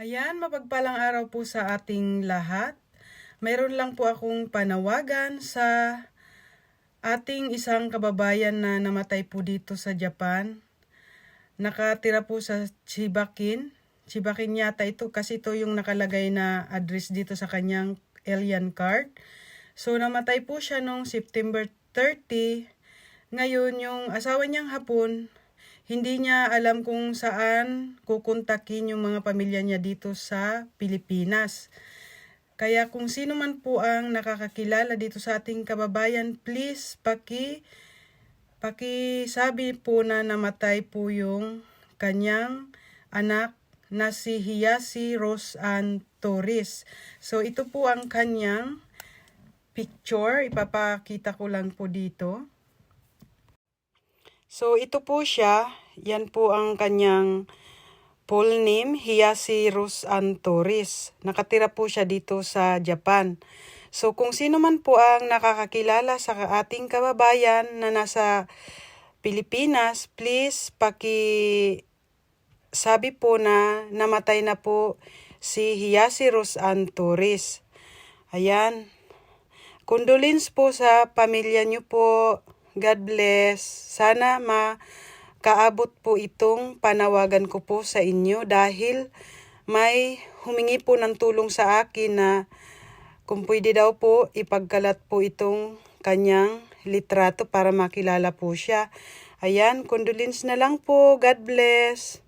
Ayan, mapagpalang araw po sa ating lahat. Mayroon lang po akong panawagan sa ating isang kababayan na namatay po dito sa Japan. Nakatira po sa Chibakin. Chibakin yata ito kasi ito yung nakalagay na address dito sa kanyang alien card. So namatay po siya noong September 30. Ngayon yung asawa niyang hapon, hindi niya alam kung saan kukontakin yung mga pamilya niya dito sa Pilipinas. Kaya kung sino man po ang nakakakilala dito sa ating kababayan, please paki pakisabi po na namatay po yung kanyang anak na si Hiyasi Rose Ann Torres. So ito po ang kanyang picture. Ipapakita ko lang po dito. So ito po siya. Yan po ang kanyang full name, Hiyasi Rose Ann Torres. Nakatira po siya dito sa Japan. So kung sino man po ang nakakakilala sa ating kababayan na nasa Pilipinas, please paki sabi po na namatay na po si Hiyasi Rose Ann Torres. Ayan. Condolence po sa pamilya niyo po. God bless. Sana makaabot po itong panawagan ko po sa inyo dahil may humingi po ng tulong sa akin na kung pwede daw po ipagkalat po itong kanyang litrato para makilala po siya. Ayan, condolence na lang po. God bless.